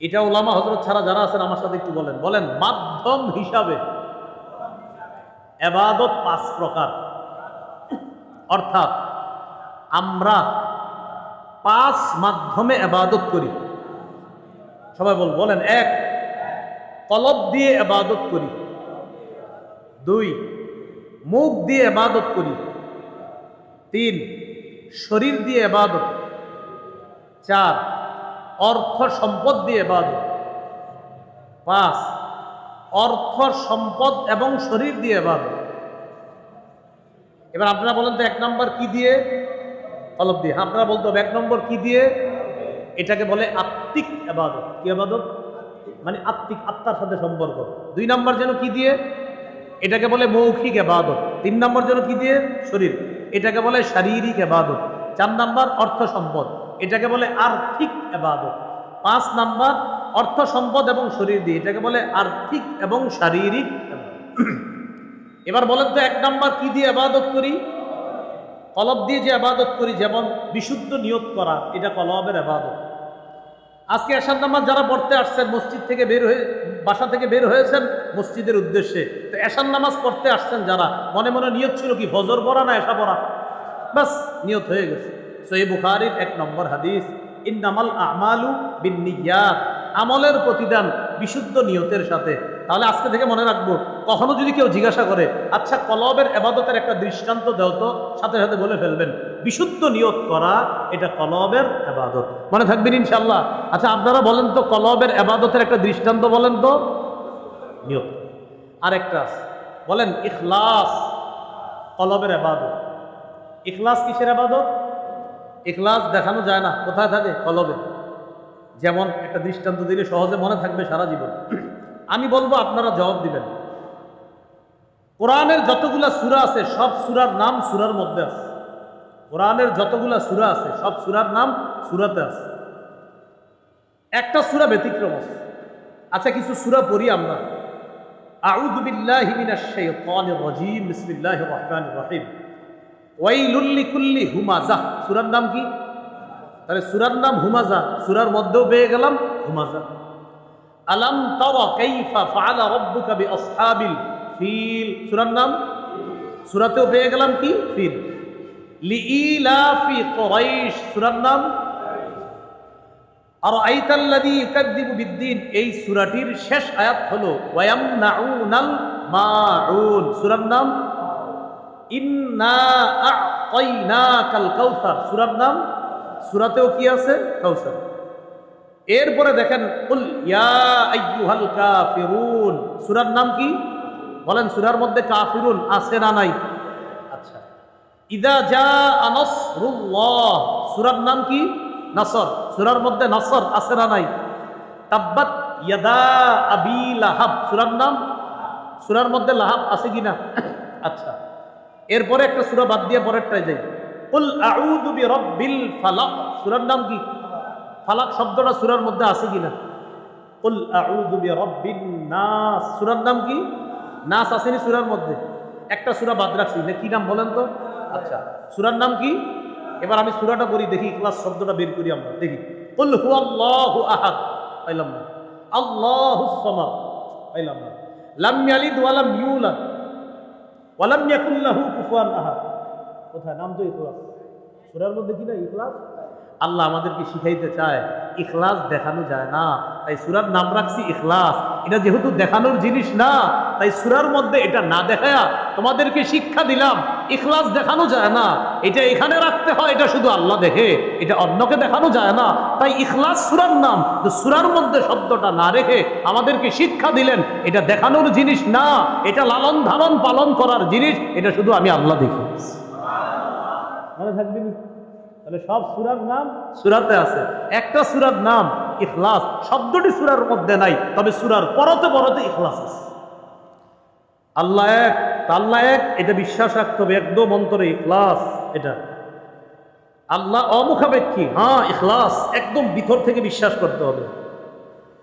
এটা ওলামা হজরত ছাড়া যারা আছেন, আমার সাথে একটু বলেন। বলেন, মাধ্যম হিসাবে এবাদত পাঁচ প্রকার। অর্থাৎ আমরা পাঁচ মাধ্যমে এবাদত করি। সবাই বল, বলেন, এক, কলব দিয়ে এবাদত করি। দুই, মুখ দিয়ে এবাদত করি। তিন, শরীর দিয়ে এবাদত। চার অর্থ সম্পদ দিয়ে এবাদত পাঁচ অর্থ সম্পদ এবং শরীর দিয়ে এবাদত এবার আপনারা বলেন তো এক নম্বর কি দিয়ে? কলব দিয়ে। হ্যাঁ, আপনারা বলতে হবে এক নম্বর কি দিয়ে? এটাকে বলে আত্মিক এবাদত কি এবাদত মানে আত্মিক আত্মার সাথে সম্পর্ক। দুই নম্বর যেন কি দিয়ে? এটাকে বলে মৌখিক এবাদত তিন নম্বর যেন কি দিয়ে? শরীর। এটাকে বলে শারীরিক এবাদত চার নাম্বার অর্থ সম্পদ। এটাকে বলে আর্থিক এবাদত পাঁচ নাম্বার, অর্থ সম্পদ এবং শরীর দিয়ে। এটাকে বলে আর্থিক এবং শারীরিক এবার বলেন তো এক নাম্বার কি দিয়ে আবাদত করি? কলব দিয়ে যে আবাদত করি, যেমন বিশুদ্ধ নিয়োগ করা, এটা কলবের আবাদত। আজকে এশার নামাজ যারা পড়তে আসছেন, মসজিদ থেকে বের হয়ে, বাসা থেকে বের হয়েছেন মসজিদের উদ্দেশ্যে, তো এশার নামাজ পড়তে আসছেন যারা, মনে মনে নিয়ত ছিল কি, ফজর পড়া না এসা পড়া? বাস নিয়ত হয়ে গেছে। সহি বুখারির এক নম্বর হাদিস, ইন্নামাল আমালু বিন্নিয়াত আমলের প্রতিদান বিশুদ্ধ নিয়তের সাথে। তাহলে আজকে থেকে মনে রাখব, কখনো যদি কেউ জিজ্ঞাসা করে আচ্ছা কলবের এবাদতের একটা দৃষ্টান্ত দেও তো সাথে সাথে বলে ফেলবেন, বিশুদ্ধ নিয়ত করা, এটা কলবের এবাদত মনে থাকবেন ইনশাল্লাহ আচ্ছা আপনারা বলেন তো, কলবের এবাদতের একটা দৃষ্টান্ত বলেন তো। নিয়ত। আরেকটা আছে। বলেন, ইখলাস কলবের এবাদত। ইখলাস কিসের আবাদত ইখলাস দেখানো যায় না, কোথায় থাকে? কলবে। যেমন একটা দৃষ্টান্ত দিলে সহজে মনে থাকবে সারা জীবন। আমি বলব, আপনারা জবাব দিবেন। কোরআনের যতগুলা সুরা আছে, সব সুরার নাম সুরার মধ্যে আছে। কোরআনের যতগুলা সুরা আছে, সব সুরার নাম সুরাতে আছে। একটা সুরা ব্যতিক্রম আছে। আচ্ছা কিছু সুরা পড়ি আমরা। আউযু বিল্লাহি মিনাশ শাইতানির রাজীম, বিসমিল্লাহির রহমানির রহিম। ওয়াইলুল লিকুল্লি হুমাজা। সূরার নাম কি? তাহলে সূরার নাম হুমাজা। সূরার মধ্যেও পেয়ে গেলাম হুমাজা। আলাম তারা কাইফা ফাআলা রাব্বুকা বিআসহাবিল ফিল। সূরার নাম? সূরাতেও পেয়ে গেলাম কি? ফিল। লিইলাফি কুরাইশ। সূরার নাম? আর আইতাল্লাদি ইউকাদ্দিবু বিদ্দিন। এই সূরাটির শেষ আয়াত হলো ওয়ায়ামনাউনাল মাউন। সূরার নাম? সূরার নাম, সূরাতেও কি আছে? কাউসার। এরপরে দেখেন, কুল ইয়া আইয়ুহাল কাফিরুন। সূরার নাম কি? বলেন, সুরার মধ্যে কাফিরুন আছে না নাই? আচ্ছা। ইদা জা আনসরুল্লাহ সূরার নাম কি? নাসর। সুরার মধ্যে নাসর আছে না নাই? তাব্বাত ইয়াদা আবি লাহাব। সূরার নাম? সূরার মধ্যে লাহাব আছে কি না? আচ্ছা। এরপরে একটা সূরা বাদ দিয়ে পরেরটায় যাই। কুল আউযু বিরাব্বিল ফালাক। সূরার নাম কি? ফালাক শব্দটা সূরার মধ্যে আছে কি না কুল আউযু বিরাব্বিন নাস। সূরার নাম কি? নাস আসেনি সূরার মধ্যে। একটা সূরা বাদ রাখছি। কি নাম বলেন তো? আচ্ছা সূরার নাম কি? এবার আমি সূরাটা করি দেখি ক্লাস শব্দটা বের করি আমরা। দেখি। কুল হুয়াল্লাহু আহাদ। পাইলাম না। আল্লাহুস সামাদ। পাইলাম না। লাম ইয়ালিদ ওয়া ইয়াকুল্লাহু ইয়াকুল লাহু কুফুয়ান আহাদ। কোথায়? নাম তো ইখলাস। সূরার মধ্যে কি না ইখলাস? আল্লাহ আমাদেরকে শিখাইতে চায়, ইখলাস দেখানো যায় না। তাই সুরার নাম রাখছি ইখলাস। এটা যেহেতু দেখানোর জিনিস না, তাই সুরার মধ্যে এটা না দেখায়া তোমাদেরকে শিক্ষা দিলাম, ইখলাস দেখানো যায় না। এটা এখানে রাখতে হয়, এটা শুধু আল্লাহ দেখে, এটা অন্যকে দেখানো যায় না। তাই ইখলাস সুরার নাম তো সুরার মধ্যে শব্দটা না রেখে আমাদেরকে শিক্ষা দিলেন, এটা দেখানোর জিনিস না, এটা লালন ধারণ পালন করার জিনিস, এটা শুধু আমি আল্লাহ দেখি। মনে থাকবি না? তাহলে সব সুরার নাম সুরাতে আছে। একটা সুরার নাম ইখলাস। শব্দটি সুরার মধ্যে নাই, তবে সুরার পরতে পরতে ইখলাস আছে। আল্লাহ এক আল্লাহ এক, এটা বিশ্বাস রাখতে হবে, একদম অন্তরে ইখলাস এটা। আল্লাহ অমুখাপেক্ষী হ্যাঁ ইখলাস, একদম ভিতর থেকে বিশ্বাস করতে হবে।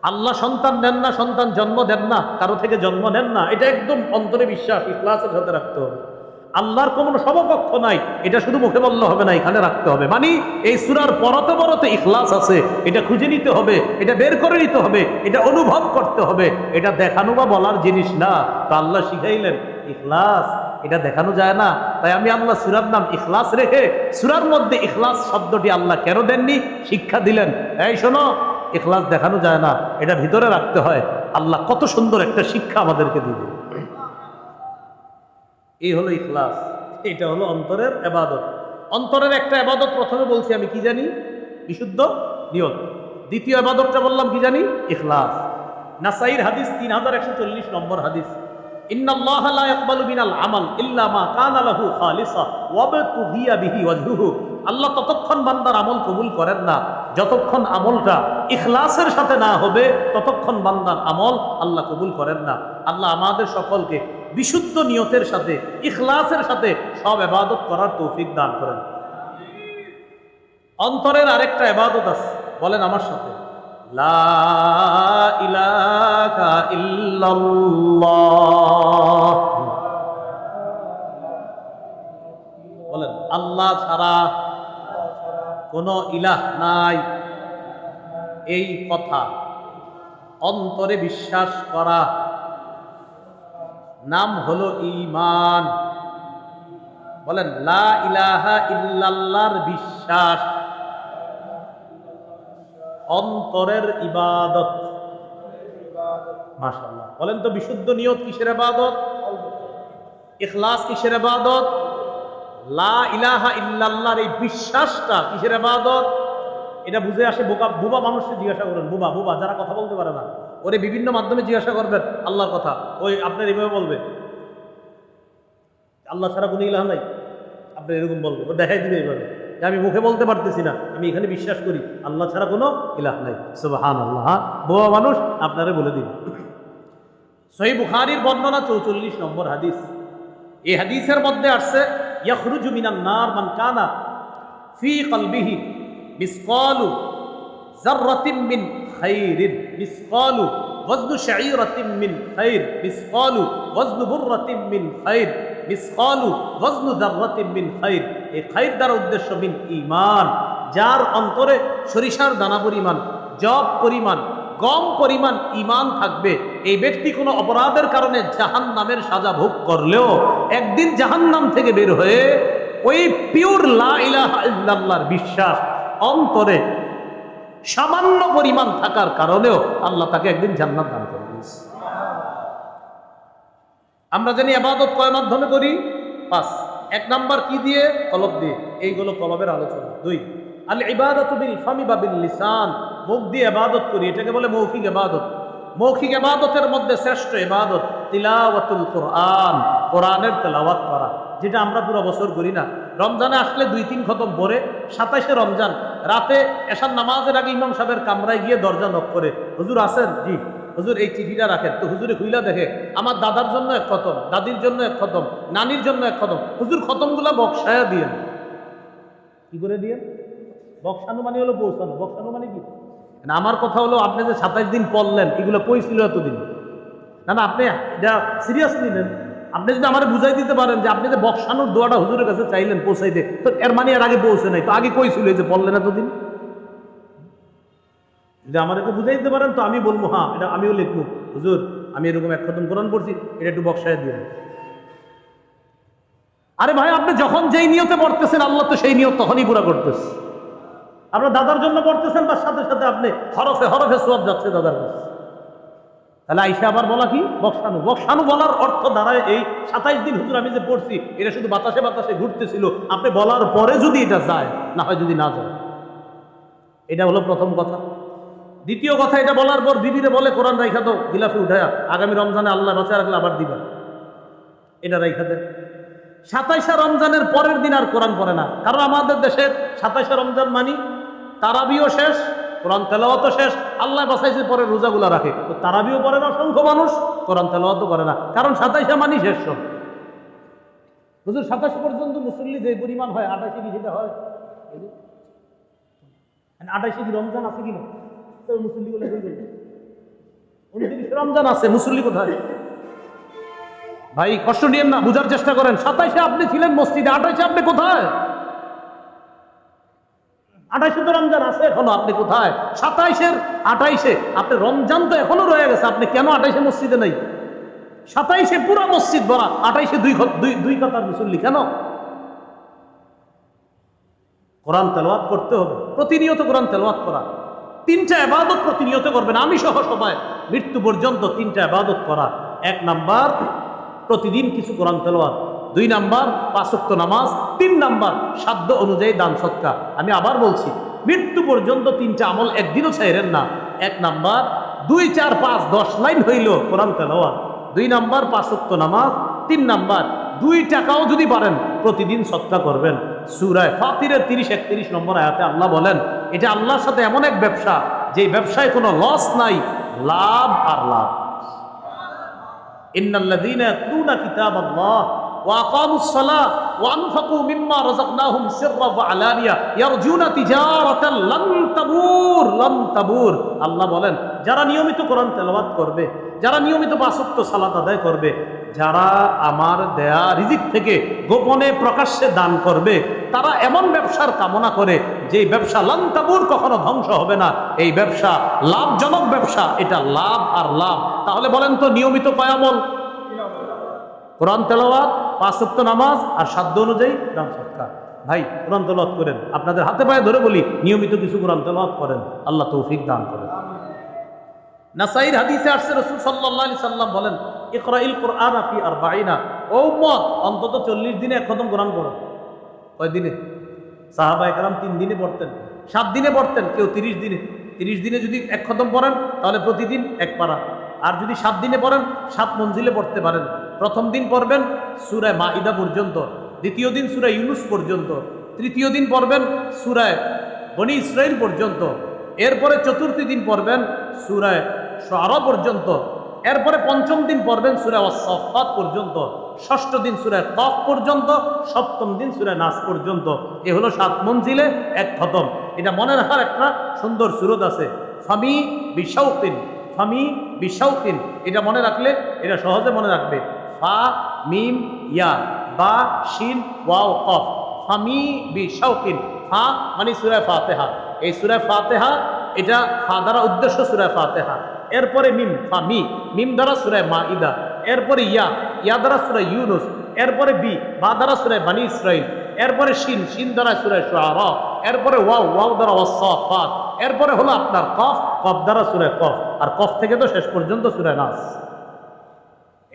আল্লাহ সন্তান নেন না, সন্তান জন্ম দেন না, কারও থেকে জন্ম নেন না, এটা একদম অন্তরে বিশ্বাস, ইখলাসের সাথে রাখতে হবে। আল্লাহর কোনো সমকক্ষ নাই। এটা শুধু মুখে বললে হবে না, এখানে রাখতে হবে। মানে এই সুরার পরতে পরতে ইখলাস আছে। এটা খুঁজে নিতে হবে, এটা বের করে নিতে হবে, এটা অনুভব করতে হবে। এটা দেখানো বা বলার জিনিস না। তা আল্লাহ শিখাইলেন, ইখলাস, এটা দেখানো যায় না। তাই আমি আল্লাহ সুরার নাম ইখলাস রেখে, সুরার মধ্যে ইখলাস শব্দটি আল্লাহ কেন দেননি? শিক্ষা দিলেন। এই শোনো, ইখলাস দেখানো যায় না, এটা ভিতরে রাখতে হয়। আল্লাহ কত সুন্দর একটা শিক্ষা আমাদেরকে দিবে এই হলো ইখলাস, এটা হলো অন্তরের এবাদত। অন্তরের একটা এবাদত প্রথমে বলছি আমি, কি জানি? বিশুদ্ধ নিয়ত। দ্বিতীয় এবাদতটা বললাম, কি জানি? ইখলাস। নাসাইর হাদিস তিন হাজার একশো চল্লিশ নম্বর হাদিস। আল্লাহ ততক্ষণ বান্দার আমল কবুল করেন না। যতক্ষণ আমলটা ইখলাসের সাথে না হবে, ততক্ষণ বান্দার আমল আল্লাহ কবুল করেন না। আল্লাহ আমাদের সকলকে বিশুদ্ধ নিয়তের সাথে, ইখলাসের সাথে সব এবাদত করার তৌফিক দান করেন। অন্তরের আরেকটা এবাদত আছে, বলেন আমার সাথে। বলেন, আল্লাহ ছাড়া কোনো ইলাহ নাই। এই কথা অন্তরে বিশ্বাস করা নাম হলো ঈমান। বলেন, লা ইলাহা ইল্লাল্লাহর বিশ্বাস। অন্তরের ইবাদত। মাশাআল্লাহ। বলেন তো, বিশুদ্ধ নিয়ত কিসের ইবাদত? ইখলাস কিসের ইবাদত? লা ইলাহা ইল্লাল্লাহর এই বিশ্বাসটা কিসের ইবাদত? এটা বুঝে আসে বোকা বুবা মানুষকে জিজ্ঞাসা করেন। বুবা বুবা, যারা কথা বলতে পারে না। ওরে বিভিন্ন মাধ্যমে জিজ্ঞাসা করবেন, আল্লাহর কথা। ওই আপনার এইভাবে বলবে। আল্লাহ ছাড়া কোনো ইলাহ নাই। আপনি এরকম বলবে। ও দেখাই দিবে এইভাবে। যে আমি মুখে বলতে পারতেছি না। আমি এখানে বিশ্বাস করি, আল্লাহ ছাড়া কোনো ইলাহ নাই। সুবহান আল্লাহ? বোবা মানুষ, আপনারে বলে দিন সহি বুখারির বর্ণনা চৌচল্লিশ নম্বর হাদিস। এই হাদিসের মধ্যে আসছে, ইয়াখরুজু মিনান নার মান কানা ফি কলবিহি মিসকালু যাররাতিন মিন খাইরিন মিসকালু وزن شعيرة من خير مثقال وزن برة من خير مثقال وزن ذرة من خير এই খাইর দ্বারা উদ্দেশ্য মিন ইমান যার অন্তরে সরিষার দানা পরিমাণ জব পরিমাণ কম পরিমাণ ইমান থাকবে এই ব্যক্তি কোনো অপরাধের কারণে জাহান নামের সাজা ভোগ করলেও একদিন জাহান নাম থেকে বের হয়ে ওই পিওর লা ইলাহা ইল্লাল্লাহর বিশ্বাস অন্তরে সামান্য পরিমাণ থাকার কারণেও আল্লাহ তাকে একদিন জান্নাত দান করে দিয়েছে। আমরা জানি আবাদত কয় মাধ্যমে করি? পাঁচ। এক নাম্বার কি দিয়ে? কলব দিয়ে। এইগুলো কলবের আলোচনা। দুই আল ইবাদত বিল ফামি বা বিল লিসান মুখ দিয়ে ইবাদত করি। এটাকে বলে মৌখিক ইবাদত মৌখিক ইবাদতের মধ্যে শ্রেষ্ঠ ইবাদত তিলাওয়াতুল কোরআন। কোরআনের তেলাওয়াত করা। যেটা আমরা পুরো বছর করি না। রমজানে আসলে দুই তিন খতম পরে সাতাশে রমজান, রাতে এসার নামাজের আগে ইমাম সাহেবের কামরায় গিয়ে দরজা নক করে, হুজুর আছেন? জি। হুজুর, এই চিঠিটা রাখেন। তো হুজুরে খুইলা দেখে, আমার দাদার জন্য এক খতম, দাদির জন্য এক খতম, নানির জন্য এক খতম। হুজুর, খতমগুলা বক্সায়া দিয়েন। কি করে দিয়েন? বক্সানো মানে হলো পৌঁছানো। বক্সানো মানে কি আমার কথা হলো, আপনি যে সাতাইশ দিন পড়লেন, এগুলো কই এতদিন। না না, আপনি এটা সিরিয়াসলি নেন আপনি যদি আমার বুঝাই দিতে পারেন যে আপনি যে বক্সানোর দোয়াটা হুজুরের কাছে চাইলেন পৌঁছাইতে তো এর মানে এর আগে পৌঁছে নাই। তো আগে কই ছিল যে পড়লেন এতদিন? যদি আমাদেরকে বুঝাই দিতে পারেন, তো আমি বলব হ্যাঁ এটা আমিও লিখব। হুজুর, আমি এরকম এক খতম কোরআন পড়ছি, এটা একটু বক্সায় দিয়ে আরে ভাই, আপনি যখন যেই নিয়তে পড়তেছেন, আল্লাহ তো সেই নিয়ত তখনই পুরা করতেছে। আপনার দাদার জন্য পড়তেছেন তার সাথে সাথে আপনি হরফে হরফে সব যাচ্ছে দাদার কাছে। তাহলে আইসা আবার বলা কি? বক্সানু বক্সানু বলার অর্থ দাঁড়ায় এই সাতাইশ দিন হুজুর আমি যে পড়ছি, এটা শুধু বাতাসে বাতাসে ঘুরতেছিল। আপনি বলার পরে যদি এটা যায়, না হয় যদি না যায়। এটা হলো প্রথম কথা। দ্বিতীয় কথা, এটা বলার পর বিবিরে বলে, কোরআন রাইখা দাও, গিলাফে উঠায়া। আগামী রমজানে আল্লাহ বাঁচা রাখলে আবার দিবা এটা রাইখা দেন। সাতাইশা রমজানের পরের দিন আর কোরআন পড়ে না। কারণ আমাদের দেশের সাতাইশা রমজান মানি, তারাবিও শেষ কোরআন তেলাওয়াতও শেষ আল্লাহ বাসাইছে পরে রোজাগুলা রাখে। তো তারাবিও পড়ে না অসংখ্য মানুষ কোরআন তেলাওয়াতও করে না। কারণ সাতাইশে মানি শেষ সব। হুজুর সাতাশ পর্যন্ত মুসল্লি যে পরিমাণ হয় আঠাশে কি সেটা হয়? যে, আঠাশে কি রমজান আছে কিনা তো মুসল্লিগুলো গেল উনত্রিশ রমজান আছে মুসল্লি কোথায়? ভাই কষ্ট নিয়েন না বুঝার চেষ্টা করেন। সাতাইশে আপনি ছিলেন মসজিদে আঠাইশে আপনি কোথায়? আঠাইশে তো রমজান আছে, এখনও আপনি কোথায়? সাতাইশের আঠাইশে, আপনি রমজান তো এখনও রয়ে গেছে, আপনি কেন আঠাইশে মসজিদে নেই? সাতাইশে পুরো মসজিদ ভরা, আঠাইশে দুই দুই কাতার মুসল্লি কেন? কোরআন তেলাওয়াত করতে হবে, প্রতিনিয়ত কোরআন তেলাওয়াত করা। তিনটা আবাদত প্রতিনিয়ত করবেন, আমি সহ সবাই, মৃত্যু পর্যন্ত তিনটা আবাদত করা। এক নাম্বার, প্রতিদিন কিছু কোরআন তেলাওয়াত। দুই নাম্বার, পাঁচক্ত নামাজ, তিন নাম্বার, সাধ্য অনুযায়ী দান সৎকা আমি আবার বলছি, মৃত্যু পর্যন্ত তিনটা আমল একদিনও ছাইরেন না। এক নাম্বার, দুই, চার, পাঁচ, দশ লাইন হইল কোরআন তেলাওয়াত। দুই নাম্বার, পাঁচক্ত নামাজ। তিন নাম্বার, দুই টাকাও যদি পারেন, প্রতিদিন সৎকা করবেন। সুরায় ফাতিরের তিরিশ, একত্রিশ নম্বর আয়াতে আল্লাহ বলেন, এটা আল্লাহর সাথে এমন এক ব্যবসা, যে ব্যবসায় কোনো লস নাই, লাভ আর লাভ। ইন্নাল্লাযীনা ইয়াতলুনা কিতাবাল্লাহ। وأقاموا الصلاة وأنفقوا مما رزقناهم سرا وعلانية يرجون تجارة لن تبور لن تبور আল্লাহ বলেন যারা নিয়মিত কোরআন তেলাওয়াত করবে যারা নিয়মিত বাসত্ব সালাত আদায় করবে যারা আমার দেয়া রিজিক থেকে গোপনে প্রকাশ্যে দান করবে তারা এমন ব্যবসার কামনা করে যে ব্যবসা লন্তাবুর কখনো ধ্বংস হবে না এই ব্যবসা লাভজনক ব্যবসা এটা লাভ আর লাভ তাহলে বলেন তো নিয়মিত কয়ামল কোরআন তেলাওয়াত পাঁচক্ত নামাজ আর সাধ্য অনুযায়ী দান সৎকার। ভাই, কোরআন তেলাওয়াত করেন। আপনাদের হাতে পায়ে ধরে বলি, নিয়মিত কিছু কোরআন তেলাওয়াত করেন। আল্লাহ তৌফিক দান করেন। নাসাইর হাদিসে আসছে রসুল সাল্লাহ সাল্লাম বলেন, ইকরাইল কোরআন আফি আর বাইনা ও মত অন্তত চল্লিশ দিনে এক খতম কোরআন পড়ো। কয় দিনে? সাহাবা একরাম তিন দিনে পড়তেন, সাত দিনে পড়তেন, কেউ তিরিশ দিনে। তিরিশ দিনে যদি এক খতম পড়েন, তাহলে প্রতিদিন এক পারা। আর যদি সাত দিনে পড়েন, সাত মঞ্জিলে পড়তে পারেন। প্রথম দিন পড়বেন সুরায় মাইদা পর্যন্ত, দ্বিতীয় দিন সুরায় ইউনুস পর্যন্ত, তৃতীয় দিন পড়বেন সুরায় বনি ইসরাইল পর্যন্ত, এরপরে চতুর্থ দিন পড়বেন সুরায় সরা পর্যন্ত, এরপরে পঞ্চম দিন পড়বেন সুরায় ওয়াসফাত পর্যন্ত, ষষ্ঠ দিন সুরায় কফ পর্যন্ত, সপ্তম দিন সুরায় নাস পর্যন্ত। এ হলো সাত মঞ্জিলে এক খতম। এটা মনে রাখার একটা সুন্দর সুরত আছে। ফামি বিশাউকিন ফামি বিশাউকিন, এটা মনে রাখলে, এটা সহজে মনে রাখবে। ফা, মিম, ইয়া, বা, শিন, ওয়াও, কফ। ফামি বিশাউকিন ফা মানে সুরায় ফাতেহা। এই সুরায় ফাতেহা, এটা ফা দ্বারা উদ্দেশ্য সুরায় ফাতেহা। এরপরে মিম, ফা, মি। মিম দ্বারা সুরায় মা ইদা এরপরে ইয়া। ইয়া দ্বারা সুরায় ইউনুস। এরপরে বি, বা দ্বারা সুরায় বানি ইসরাইল এরপরে শিন। শিন দ্বারা সুরায় শুআরা। এরপরে ওয়াও। ওয়াও দ্বারা ওয়াসাফাত এরপরে হলো আপনার কফ। কফ দ্বারা সুরায় কফ। আর কফ থেকে তো শেষ পর্যন্ত সুরায় নাস।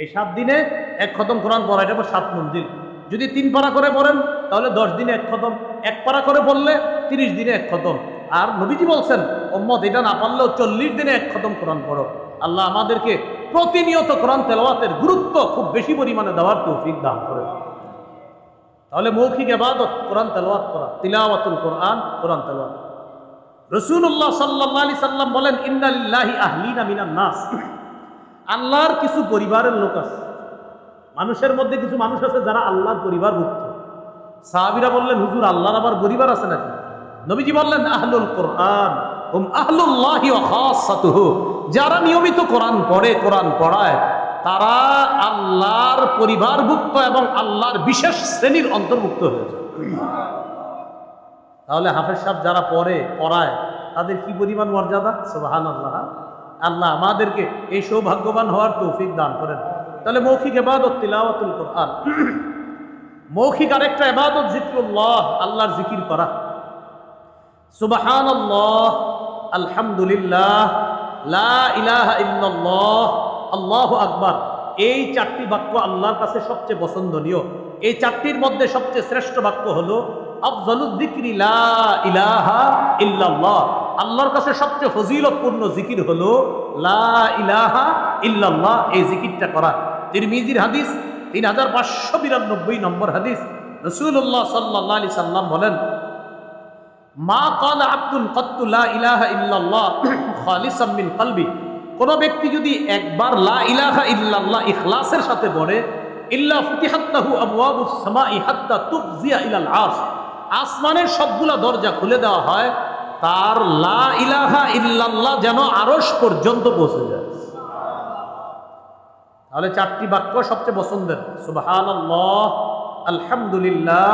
এই সাত দিনে এক খতম কোরআন পড়া, এটা সাত মঞ্জিল। যদি তিন পারা করে পড়েন, তাহলে দশ দিনে এক খতম। এক পারা করে পড়লে তিরিশ দিনে এক খতম। আর নবীজি বলছেন ওম্মদ এটা না পারলেও চল্লিশ দিনে এক খতম কোরআন পড়ো। আল্লাহ আমাদেরকে প্রতিনিয়ত কোরআন তেলাওয়াতের গুরুত্ব খুব বেশি পরিমাণে দেওয়ার তৌফিক দান করে তাহলে মৌখিক এবাদত, কোরআন তেলাওয়াত করা, তিলাওয়াতুল কোরআন কোরআন তেলাওয়াত রসুল্লাহ সাল্লাহ আলি সাল্লাম বলেন ইন্দালিল্লাহি আহলিনা মিনান নাস। আল্লাহর কিছু পরিবারের লোক আছে। মানুষের মধ্যে কিছু মানুষ আছে যারা আল্লাহর পরিবারভুক্ত সাহাবিরা বললেন, হুজুর, আল্লাহর আবার পরিবার আছে নাকি? নবীজি বললেন, আহলুল কোরআন যারা নিয়মিত কোরআন পড়ে, কোরআন পড়ায়, তারা আল্লাহর পরিবারভুক্ত এবং আল্লাহর বিশেষ শ্রেণির অন্তর্ভুক্ত হয়েছে তাহলে হাফেজ সাহেব যারা পড়ে, পড়ায়, তাদের কি পরিমাণ মর্যাদা? সুবাহান আল্লাহ আল্লাহ আমাদেরকে এই সৌভাগ্যবান হওয়ার তৌফিক দান করেন। তাহলে মৌখিক এবাদত তিলাওয়াতুল কোরআন। মৌখিক আরেকটা এবাদত জিক্রুল্লাহ আল্লাহর জিকির করা। সুবাহান আলহামদুলিল্লাহ, লা ইলাহা ইল্লাল্লাহ, আল্লাহু আকবার। এই চারটি বাক্য আল্লাহর কাছে সবচেয়ে পছন্দনীয়। এই চারটির মধ্যে সবচেয়ে শ্রেষ্ঠ বাক্য হলো আফজলুদ্দিকরি লা ইলাহা ইল্লাল্লাহ। আল্লাহর কাছে সবচেয়ে ফজিলতপূর্ণ জিকির হলো, লা ইলাহা ইল্লাল্লাহ এই জিকিরটা করা। তিরমিজির হাদিস, তিন হাজার পাঁচশো বিরানব্বই নম্বর হাদিস রসুল্লাহ সাল্লাহ আলি সাল্লাম বলেন, মা কাল আব্দুল কত্তুল্লাহ ইলাহা ইল্লাল্লাহ খালিসাম মিন কলবি কোন ব্যক্তি যদি একবার লা ইলাহা ইল্লাল্লাহ ইখলাসের সাথে পড়ে, ইল্লা ফুতিহাত্তাহু আবওয়াবুস সামাই হাত্তা তুকজিয়া ইলাল আরশ আসমানের সবগুলা দরজা খুলে দেওয়া হয় তার লা ইলাহা ইল্লাল্লাহ যেন আরস পর্যন্ত পৌঁছে যায়। তাহলে চারটি বাক্য সবচেয়ে পছন্দের। সুবহান আলহামদুলিল্লাহ,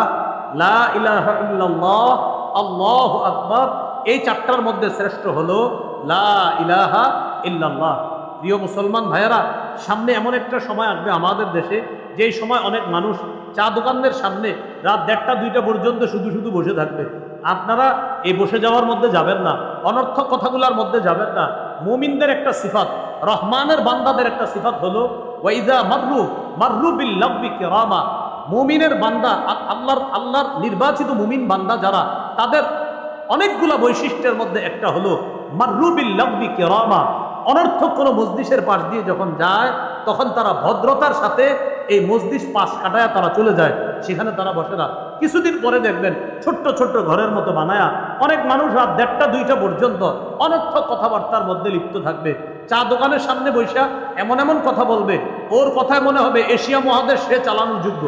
লা ইলাহা ইল্লাল্লাহ, আল্লাহ আকবার। এই চারটার মধ্যে শ্রেষ্ঠ হলো লা ইলাহা ইল্লাল্লাহ। প্রিয় মুসলমান ভাইয়েরা, সামনে এমন একটা সময় আসবে আমাদের দেশে, যেই সময় অনেক মানুষ চা দোকানদের সামনে রাত দেড়টা, দুইটা পর্যন্ত শুধু শুধু বসে থাকবে। আপনারা এই বসে যাওয়ার মধ্যে যাবেন না, অনর্থক কথাগুলোর মধ্যে যাবেন না। মুমিনদের একটা সিফাত, রহমানের বান্দাদের একটা সিফাত হলো ওয়াইদা মাররু মাররু বিল লাভবি কিরামা। মুমিনের বান্দা, আল্লাহর আল্লাহর নির্বাচিত মুমিন বান্দা যারা, তাদের অনেকগুলা বৈশিষ্ট্যের মধ্যে একটা হলো, মাররু বিল লাভবি কিরামা। অনর্থক কোনো মসজিষের পাশ দিয়ে যখন যায়, তখন তারা ভদ্রতার সাথে এই মসজিদ পাশ কাটায় তারা চলে যায়। সেখানে তারা বসে না। কিছুদিন পরে দেখবেন ছোট্ট ছোট্ট ঘরের মতো বানায়া অনেক মানুষ রাত দেড়টা, দুইটা পর্যন্ত অনর্থক কথাবার্তার মধ্যে লিপ্ত থাকবে। চা দোকানের সামনে বৈশা এমন এমন কথা বলবে, ওর কথায় মনে হবে এশিয়া মহাদেশ সে চালানোর যোগ্য।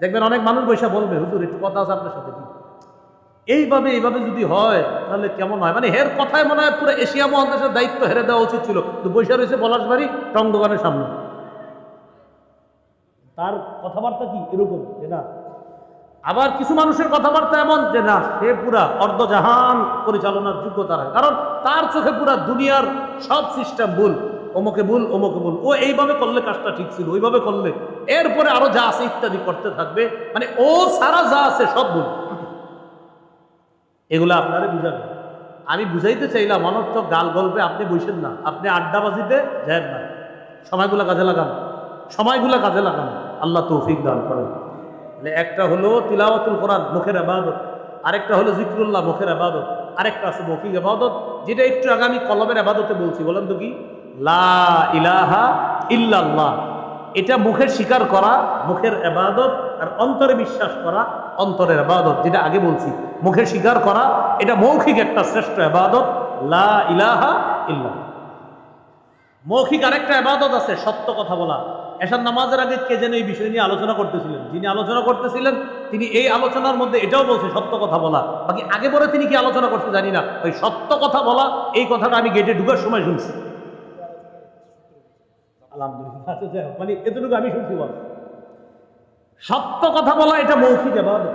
দেখবেন অনেক মানুষ বৈশা বলবে, হুজুর, একটু কথা আছে আপনার সাথে এইভাবে এইভাবে যদি হয়, তাহলে কেমন হয়? মানে হের কথায় মনে হয় পুরো এশিয়া মহাদেশের দায়িত্ব হেরে দেওয়া উচিত ছিল। তো বৈশা রয়েছে পলাশবাড়ি, টং দোকানের সামনে। তার কথাবার্তা কি? এরকম, যে না। আবার কিছু মানুষের কথাবার্তা এমন, যে না, সে পুরা অর্ধজাহান পরিচালনার যোগ্যতা রাখে কারণ তার চোখে পুরা দুনিয়ার সব সিস্টেম ভুল। অমুকে ভুল অমুকে ভুল। ও এইভাবে করলে কাজটা ঠিক ছিল, ওইভাবে করলে। এরপরে আরও যা আছে ইত্যাদি করতে থাকবে। মানে ও সারা যা আছে সব ভুল। এগুলো আপনারা বুঝাবেন। আমি বুঝাইতে চাইলাম, অনর্থক গাল গল্পে আপনি বসেন না। আপনি আড্ডাবাজিতে যান না। সময়গুলো কাজে লাগান। সময়গুলো কাজে লাগান। আল্লাহ তৌফিক দান করেন। তাহলে একটা হলো তিলাওয়াতুল কোরআন, মুখের আবাদত। আরেকটা হলো জিক্রুল্লাহ, মুখের আবাদত। আরেকটা আছে মৌখিক আবাদত, যেটা একটু আগে আমি কলমের আবাদতে বলছি। বলেন তো কি? লা ইলাহা ইল্লাল্লাহ। এটা মুখের স্বীকার করা, মুখের আবাদত আর অন্তরে বিশ্বাস করা, অন্তরের আবাদত, যেটা আগে বলছি। মুখের স্বীকার করা, এটা মৌখিক একটা শ্রেষ্ঠ আবাদত। লা ইলাহা ইল্লাল্লাহ। মৌখিক আরেকটা আবাদত আছে, সত্য কথা বলা। এসার নামাজের আগে কে যেন এই বিষয় নিয়ে আলোচনা করতেছিলেন? যিনি আলোচনা করতেছিলেন তিনি এই আলোচনার মধ্যে এটাও বলছে সত্য কথা বলা। বাকি আগে পরে তিনি কি আলোচনা করতে জানি না। ওই সত্য কথা বলা এই কথাটা আমি গেটে ঢুকার সময় শুনছি। আচ্ছা, মানে এতটুকু আমি শুনছি বল। সত্য কথা বলা এটা মৌখিক এবাদত।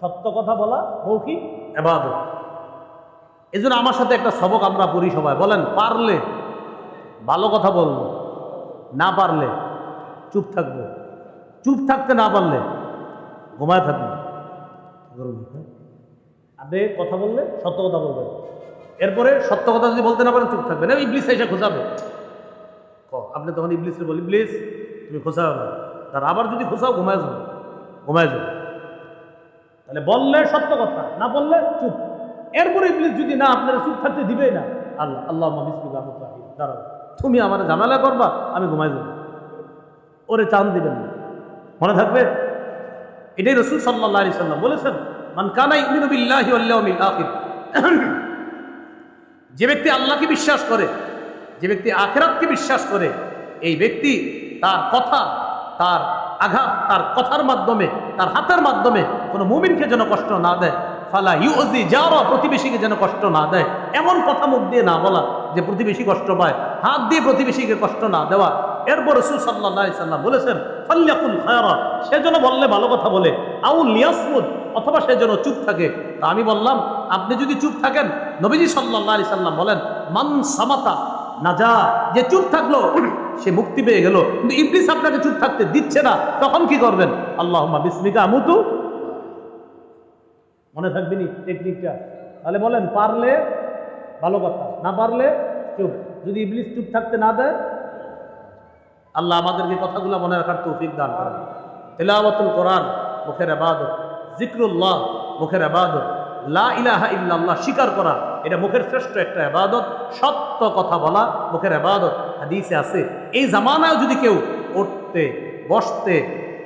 সত্য কথা বলা মৌখিক এবাদত। এই জন্য আমার সাথে একটা সবক আমরা পড়ি সবাই বলেন পারলে ভালো কথা বলব। না পারলে চুপ থাকব। চুপ থাকতে না পারলে ঘুমায় থাকব। আপনি কথা বললে সত্য কথা বলবেন এরপরে সত্য কথা যদি বলতে না পারেন, চুপ থাকবেন ইবলিস এসে খোঁজাবে। আপনি তখন ইবলিসকে বলি ইবলিস, তুমি খোঁচাও না। তার আবার যদি খোঁচাও ঘুমায় যাবে। ঘুমায় যাবে। তাহলে বললে সত্য কথা, না বললে চুপ। এরপরে ইবলিস যদি না, আপনারা চুপ থাকতে দিবে না। আল্লাহ আল্লাহ বিসমিল্লাহ দাঁড়াও। তুমি আমার ঝামেলা করবা, আমি ঘুমাই যাব। ওরে চান দিবেন না। মনে থাকবে? এটাই রসুল সাল্লাহ আলি সাল্লাম বলেছেন, মান কানা ইমিনু বিল্লাহি ওয়াল ইয়াউমিল আখির। যে ব্যক্তি আল্লাহকে বিশ্বাস করে, যে ব্যক্তি আখেরাতকে বিশ্বাস করে, এই ব্যক্তি তার কথা, তার আঘাত, তার কথার মাধ্যমে, তার হাতের মাধ্যমে কোনো মুমিনকে যেন কষ্ট না দেয়। ফালা ইউজি যাওয়া প্রতিবেশীকে যেন কষ্ট না দেয়। এমন কথা মুখ দিয়ে না বলা। যে প্রতিবেশী কষ্ট পায়, হাত দিয়ে প্রতিবেশীকে কষ্ট না দেওয়া। এরপর রসুল সাল্লাহ সাল্লাম বলেছেন ফাল্লাকুল খায়রা সে যেন বললে ভালো কথা বলে। আউল লিয়াসমুদ অথবা সে যেন চুপ থাকে। তা আমি বললাম, আপনি যদি চুপ থাকেন, নবীজি সাল্লাহ আলি সাল্লাম বলেন, মান সামাতা না যা যে চুপ থাকল, সে মুক্তি পেয়ে গেল। কিন্তু ইবলিস আপনাকে চুপ থাকতে দিচ্ছে না, তখন কি করবেন? আল্লাহ বিসমিকা আমুতু মনে থাকবে নি টেকনিকটা? তাহলে বলেন, পারলে ভালো কথা। না পারলে চুপ। যদি ইবলিস চুপ থাকতে না দেয়, আল্লাহ আমাদেরকে কথাগুলো মনে রাখার তৌফিক দান করেন। তেলাওয়াতুল কোরআন, মুখের আবাদত। জিক্রুল্লাহ মুখের আবাদত। লা ইলাহা ইল্লাল্লাহ, স্বীকার করা। এটা মুখের শ্রেষ্ঠ একটা আবাদত। সত্য কথা বলা, মুখের আবাদত। হাদিসে আছে, এই জামানায় যদি কেউ উঠতে, বসতে,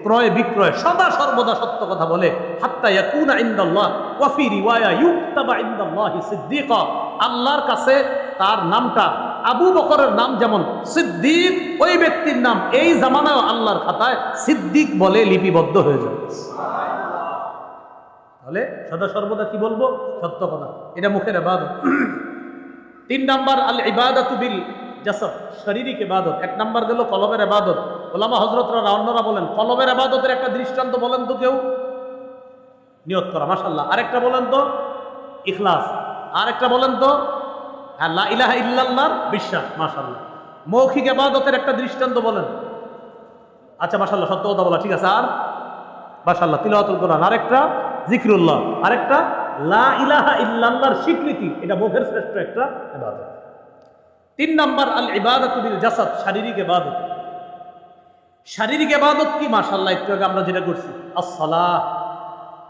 ক্রয় বিক্রয় সদা সর্বদা সত্য কথা বলে, হাত্তা ইয়াকুনা ইনদাল্লাহ, ওয়া ফি রিওয়ায়া ইউক্তাবা ইনদাল্লাহি সিদ্দিকা। আল্লাহর কাছে তার নামটা, আবু বকরের নাম যেমন সিদ্দিক, ওই ব্যক্তির নাম এই জামানায় আল্লাহর খাতায় সিদ্দিক বলে লিপিবদ্ধ হয়ে যাবে তাহলে সদা সর্বদা কি বলব? সত্য কথা। এটা মুখের আবাদত। তিন নাম্বার, আল ইবাদাতু বিল জাসদ, শারীরিক এবাদত এক নাম্বার গেল কলবের এবাদত ওলামা হজরতরা রাউন্ডরা বলেন, কলবের এবাদতের একটা দৃষ্টান্ত বলেন তো কেউ। নিয়ত করা মাসাল্লাহ আরেকটা বলেন তো, ইখলাস। আরেকটা বলেন তো হ্যাঁ লা ইলাহা ইল্লাল্লাহর বিশ্বাস মাসাল্লাহ মৌখিক এবাদতের একটা দৃষ্টান্ত বলেন। আচ্ছা মাসাল্লাহ সত্য কথা বলা, ঠিক আছে। আর? মাসাল্লাহ তিলাওয়াতুল কোরআন। আরেকটা জিক্রুল্লাহ আরেকটা, লা ইলাহা ইল্লাল্লাহর স্বীকৃতি। এটা মুখের শ্রেষ্ঠ একটা ইবাদত তিন নাম্বার, আল ইবাদত বিল জাসাদ, শারীরিক ইবাদত শারীরিক ইবাদত কি? মাশাআল্লাহ, একটু আগে আমরা যেটা করছি, আসসালাহ।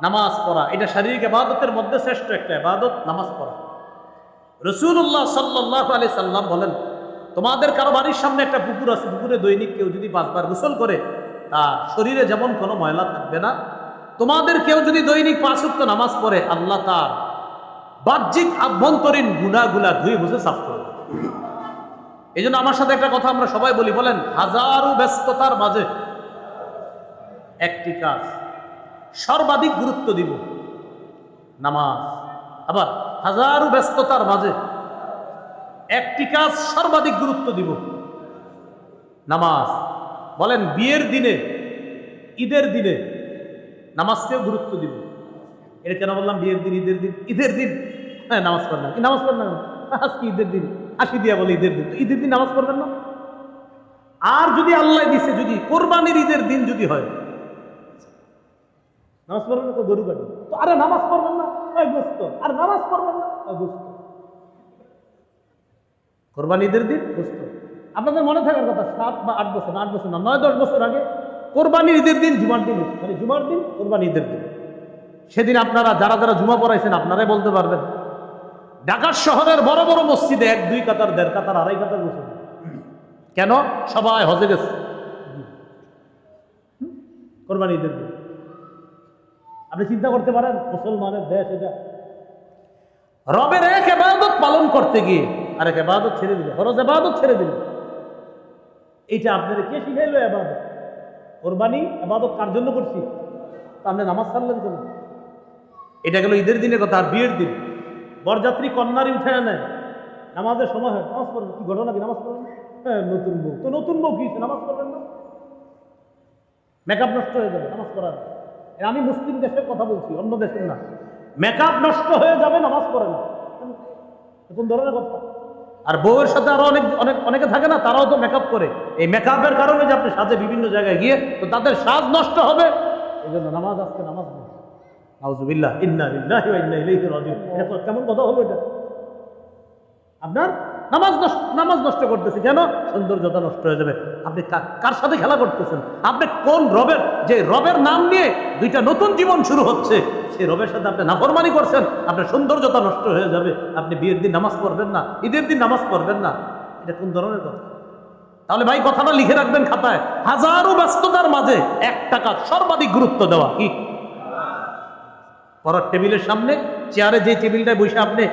নামাজ পড়া। এটা শারীরিক ইবাদতের মধ্যে শ্রেষ্ঠ একটা ইবাদত, নামাজ পড়া। রসুল্লাহ সাল্লাহ আলি সাল্লাম বলেন, তোমাদের কারও বাড়ির সামনে একটা পুকুর আছে, পুকুরে দৈনিক কেউ যদি পাঁচবার গোসল করে, তার শরীরে যেমন কোনো ময়লা থাকবে না। তোমাদের কেউ যদি দৈনিক পাঁচ উক্ত নামাজ পড়ে, আল্লাহ তার বাহ্যিক আভ্যন্তরীণ গুণাগুলা ধুয়ে বুঝে সাফ করবে এই জন্য আমার সাথে একটা কথা আমরা সবাই বলি, বলেন, হাজারো ব্যস্ততার মাঝে একটি কাজ সর্বাধিক গুরুত্ব দিব। নামাজ। আবার হাজারো ব্যস্ততার মাঝে একটি কাজ সর্বাধিক গুরুত্ব দিব। নামাজ। বলেন, বিয়ের দিনে, ঈদের দিনে নামাজকেও গুরুত্ব দিব? এটা কেন বললাম বিয়ের দিন, ঈদের দিন? ঈদের দিন? হ্যাঁ নামাজ কি নামাজ পড়েন না আজকে ঈদের দিন। হাসি দিয়া বলে ঈদের দিন। ঈদের দিন নামাজ পড়বেন না? আর যদি আল্লাহ দিছে, যদি কোরবানির ঈদের দিন যদি হয় নামাজ পড়বেন না গরু কাটি। তো আরে নামাজ পড়বেন না ওই গোস্ত আর নামাজ পড়বেন না ওই গোস্ত কোরবানি ঈদের দিন গোস্ত আপনাদের মনে থাকার কথা, সাত বা আট বছর আট বছর না, নয়, দশ বছর আগে কোরবানির ঈদের দিন জুমার দিন মানে জুমার দিন, কোরবানি ঈদের দিন। সেদিন আপনারা যারা যারা জুমা পড়াইছেন, আপনারাই বলতে পারবেন। ঢাকার শহরের বড় বড় মসজিদে এক, দুই কাতার, দেড় কাতার, আড়াই কাতার বসে। কেন? সবাই হজে গেছে? কোরবানি ঈদের দিন। আপনি চিন্তা করতে পারেন মুসলমানের দেশ এটা। রবের এক এবাদত পালন করতে গিয়ে আর এক এবাদত ছেড়ে দিল ফরজ এবাদত ছেড়ে দিল। এইটা আপনারা কে শিখাইলো এবাদত কোরবানি এবাদত কার জন্য করছি? তা আপনি নামাজ সারলেন কেন? এটা গেল ঈদের দিনের কথা আর বিয়ের দিন। বরযাত্রী কন্যারই উঠে নেয় নামাজের সময় হয় নামাজ পড়বেন কি ঘটনা কি? নামাজ পড়বেন হ্যাঁ নতুন বউ। তো নতুন বউ কি নামাজ পড়বেন না? মেকআপ নষ্ট হয়ে যাবে নামাজ পড়ার। আমি মুসলিম দেশের কথা বলছি, অন্য দেশের না। মেকআপ নষ্ট হয়ে যাবে, নামাজ পড়ে না। কোন ধরনের কথা। আর বউয়ের সাথে আরও অনেক অনেক, অনেকে থাকে না, তারাও তো মেকআপ করে। এই মেকআপের কারণে যে আপনি সাজে বিভিন্ন জায়গায় গিয়ে, তো তাদের সাজ নষ্ট হবে। এই জন্য নামাজ আজকে নামাজ নেই। নাউজুবিল্লাহ, ইন্না কেমন কথা হলো এটা? আপনার নামাজ নষ্ট নামাজ নষ্ট করতেছে কেন? সৌন্দর্যতা নষ্ট হয়ে যাবে। আপনি কার সাথে খেলা করতেছেন? আপনি কোন রবের, যে রবের নাম নিয়ে দুইটা নতুন জীবন শুরু হচ্ছে, সেই রবের সাথে আপনি নাফরমানি করছেন, আপনার সৌন্দর্যতা নষ্ট হয়ে যাবে, আপনি বিয়ের দিন নামাজ পড়বেন না, ঈদের দিন নামাজ পড়বেন না, এটা কোন ধরনের কথা? তাহলে ভাই, কথাটা লিখে রাখবেন খাতায়, হাজারো ব্যস্ততার মাঝে এক টাকা সর্বাধিক গুরুত্ব দেওয়া কি? পড়ার টেবিলের সামনে, চেয়ারে যে টেবিলটায় বসে আপনি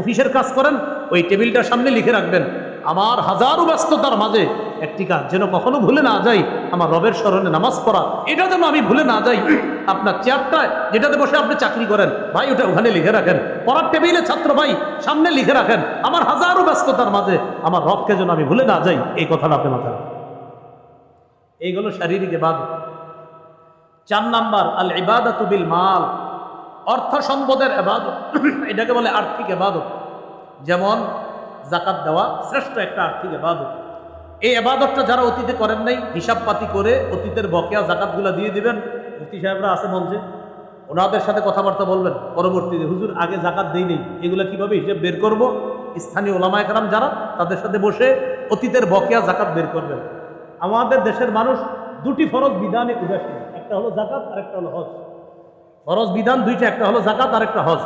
অফিসের কাজ করেন, ওই টেবিলটার সামনে লিখে রাখবেন, আমার হাজারো ব্যস্ততার মাঝে একটি কাজ যেন কখনো ভুলে না যাই। আমার রবের স্মরণে নামাজ পড়া, এটা যেন আমি ভুলে না যাই। আপনার চেয়ারটায় যেটাতে বসে আপনি চাকরি করেন, ভাই, ওটা ওখানে লিখে রাখেন। পড়ার টেবিলে ছাত্র ভাই, সামনে লিখে রাখেন। আমার হাজারো ব্যস্ততার মাঝে আমার রবকে যেন আমি ভুলে না যাই, এই কথাটা আপনি মাথায়। এইগুলো শারীরিক এবাদত চার নাম্বার, আল ইবাদত বিল মাল। অর্থ সম্পদের এবাদত এটাকে বলে আর্থিক এবাদত যেমন, জাকাত দেওয়া শ্রেষ্ঠ একটা আর্থিক এবাদত এই এবাদতটা যারা অতীতে করেন নাই হিসাব পাতি করে অতীতের বকেয়া জাকাতগুলো দিয়ে দিবেন। মুফতি সাহেবরা আছে মঞ্চে। ওনাদের সাথে কথাবার্তা বলবেন। পরবর্তীতে, হুজুর, আগে জাকাত দেই নেই। এগুলো কীভাবে হিসেব বের করব? স্থানীয় ওলামায় কারাম যারা, তাদের সাথে বসে অতীতের বকেয়া জাকাত বের করবেন। আমাদের দেশের মানুষ দুটি ফরজ বিধানে উদাসীন। একটা হলো জাকাত, আর একটা হলো হজ। ফরজ বিধান দুইটা, একটা হলো জাকাত, আর একটা হজ।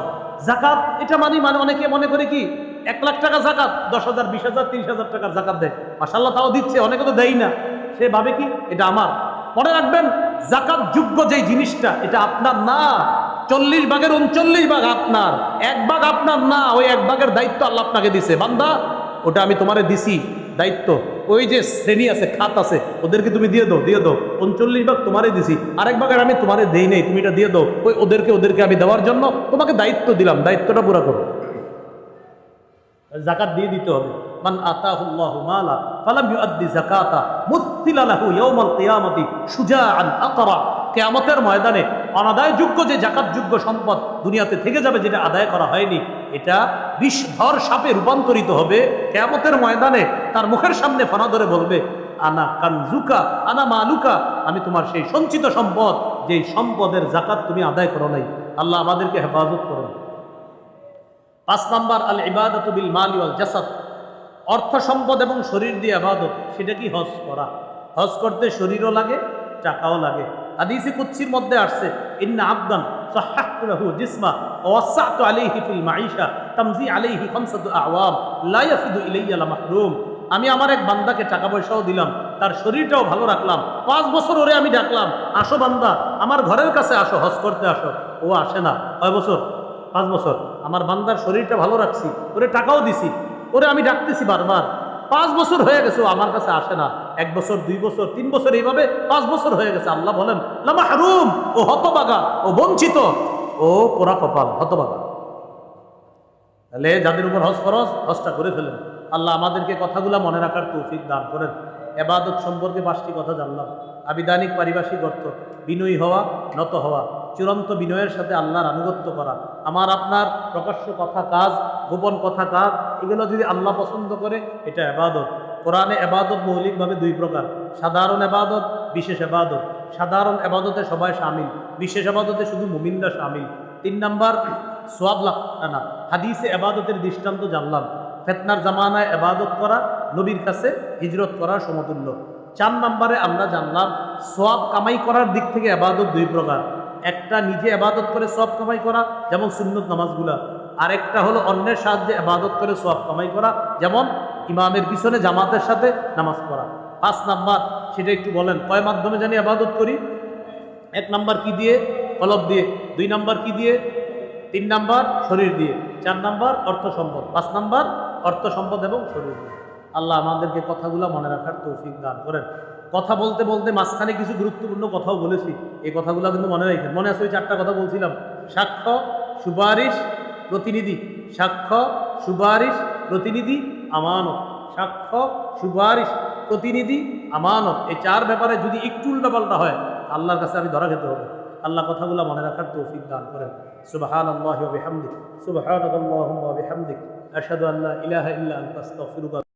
জাকাত, এটা মানি মানে অনেকে মনে করে কি এক লাখ টাকা জাকাত, দশ হাজার, বিশ হাজার, তিরিশ হাজার টাকার জাকাত দেয়। মাসাল্লাহ তাও দিচ্ছে, অনেকে তো দেয় না। সে ভাবে কি? এটা আমার। মনে রাখবেন, জাকাত যোগ্য যেই জিনিসটা, এটা আপনার না। চল্লিশ ভাগের উনচল্লিশ ভাগ আপনার। এক ভাগ আপনার না, ওই এক ভাগের দায়িত্ব আল্লাহ আপনাকে দিছে। বান্দা, ওটা আমি তোমারে দিছি দায়িত্ব। ওই যে শ্রেণি আছে, খাত আছে, ওদেরকে তুমি দিয়ে দাও দিয়ে দাও। উনচল্লিশ ভাগ তোমারে দিছি, আরেক ভাগের আমি তোমারে দেই নেই, তুমি এটা দিয়ে দাও। ওই ওদেরকে ওদেরকে আমি দেওয়ার জন্য তোমাকে দায়িত্ব দিলাম, দায়িত্বটা পুরা করো। জাকাত দিয়ে দিতে হবে। মান আতাহুল্লাহু মালা, ফালাম ইউআদ্দি যাকাতা লাহু ইয়াউমাল কিয়ামতি শুজাআন আকরা কিয়ামতের ময়দানে অনাদায়যোগ্য যে জাকাতযোগ্য সম্পদ দুনিয়াতে থেকে যাবে যেটা আদায় করা হয়নি, এটা বিষধর সাপে রূপান্তরিত হবে। কিয়ামতের ময়দানে তার মুখের সামনে ফানা ধরে বলবে, আনা কানজুকা, আনা মালুকা, আমি তোমার সেই সঞ্চিত সম্পদ, যেই সম্পদের জাকাত তুমি আদায় করো নাই। আল্লাহ আমাদেরকে হেফাজত করুন। পাঁচ নাম্বার, আল ইবাদত বিল মাল ওয়াল জাসাদ। অর্থ সম্পদ এবং শরীর দিয়ে আবাদত সেটা কি হজ করা? হজ করতে শরীরও লাগে, টাকাও লাগে। হাদিসে কুচ্ছির মধ্যে আসছে, ইন্না আবদান সাহাহতু লাহু জিসমা ওয়া ওয়াসাতু আলাইহি ফিল মাঈশা তামজি আলাইহি খামসাতু আওয়াম, লা ইয়াফিদু ইলাইয়া লা মাহরুম। আমি আমার এক বান্দাকে টাকা পয়সাও দিলাম, তার শরীরটাও ভালো রাখলাম। পাঁচ বছর ওরে আমি ডাকলাম, আসো বান্দা, আমার ঘরের কাছে আসো, হজ করতে আসো। ও আসে না। কয় বছর? পাঁচ বছর। আমার বান্দার শরীরটা ভালো রাখছি, ওরে টাকাও দিছি, ওরে আমি ডাকতেছি বারবার। পাঁচ বছর হয়ে গেছে আমার কাছে আসে না। এক বছর, দুই বছর, তিন বছর এইভাবে পাঁচ বছর হয়ে গেছে। আল্লাহ বলেন লামা হারুম ও হতবাগা, ও বঞ্চিত, ও পোড়া কপাল, হতবাগা। তাহলে যাদের উপর হজ ফরজ, হজটা করে ফেলেন। আল্লাহ আমাদেরকে কথাগুলো মনে রাখার তৌফিক দান করেন। এবাদত সম্পর্কে পাঁচটি কথা জানলাম। আবিধানিক, পারিভাষিক অর্থ, বিনয়ী হওয়া, নত হওয়া। চূড়ান্ত বিনয়ের সাথে আল্লাহর আনুগত্য করা। আমার, আপনার প্রকাশ্য কথা কাজ, গোপন কথা কাজ, এগুলো যদি আল্লাহ পছন্দ করে, এটা এবাদত। কোরআনে এবাদত মৌলিকভাবে দুই প্রকার। সাধারণ এবাদত, বিশেষ এবাদত। সাধারণ এবাদতে সবাই সামিল। বিশেষ এবাদতে শুধু মুমিনরা সামিল। তিন নাম্বার, সোয়াব না হাদিসে এবাদতের দৃষ্টান্ত জানলাম। ফেতনার জামানায় এবাদত করা, নবীর কাছে হিজরত করার সমতুল্য। চার নম্বরে আমরা জানলাম, সোয়াব কামাই করার দিক থেকে এবাদত দুই প্রকার। একটা নিজে এবাদত করে সব কামাই করা, যেমন সুন্নত নামাজগুলা। আরেকটা হলো অন্যের সাহায্যে এবাদত করে সব কামাই করা, যেমন ইমামের পিছনে জামাতের সাথে নামাজ পড়া। পাঁচ নাম্বার, সেটা একটু বলেন, কয় মাধ্যমে জানি আবাদত করি? এক নাম্বার কি দিয়ে? কলব দিয়ে। দুই নাম্বার কি দিয়ে? তিন নাম্বার, শরীর দিয়ে। চার নাম্বার, অর্থ সম্পদ। পাঁচ নাম্বার, অর্থ সম্পদ এবং শরীর দিয়ে। আল্লাহ আমাদেরকে কথাগুলো মনে রাখার তৌফিক দান করেন। কথা বলতে বলতে মাঝখানে কিছু গুরুত্বপূর্ণ কথাও বলেছি। এই কথাগুলো কিন্তু মনে রাখেন মনে আছে ওই চারটা কথা বলছিলাম। সাক্ষ্য, সুপারিশ, প্রতিনিধি। সাক্ষ্য, সুপারিশ, প্রতিনিধি, আমানত। সাক্ষ্য, সুপারিশ, প্রতিনিধি, আমানত। এই চার ব্যাপারে যদি একটু উল্টাপাল্টা হয়, আল্লাহর কাছে আমি ধরা খেতে হবে। আল্লাহ কথাগুলো মনে রাখার তৌফিক দান করেন। ইল্লা আস্তাগফিরুকা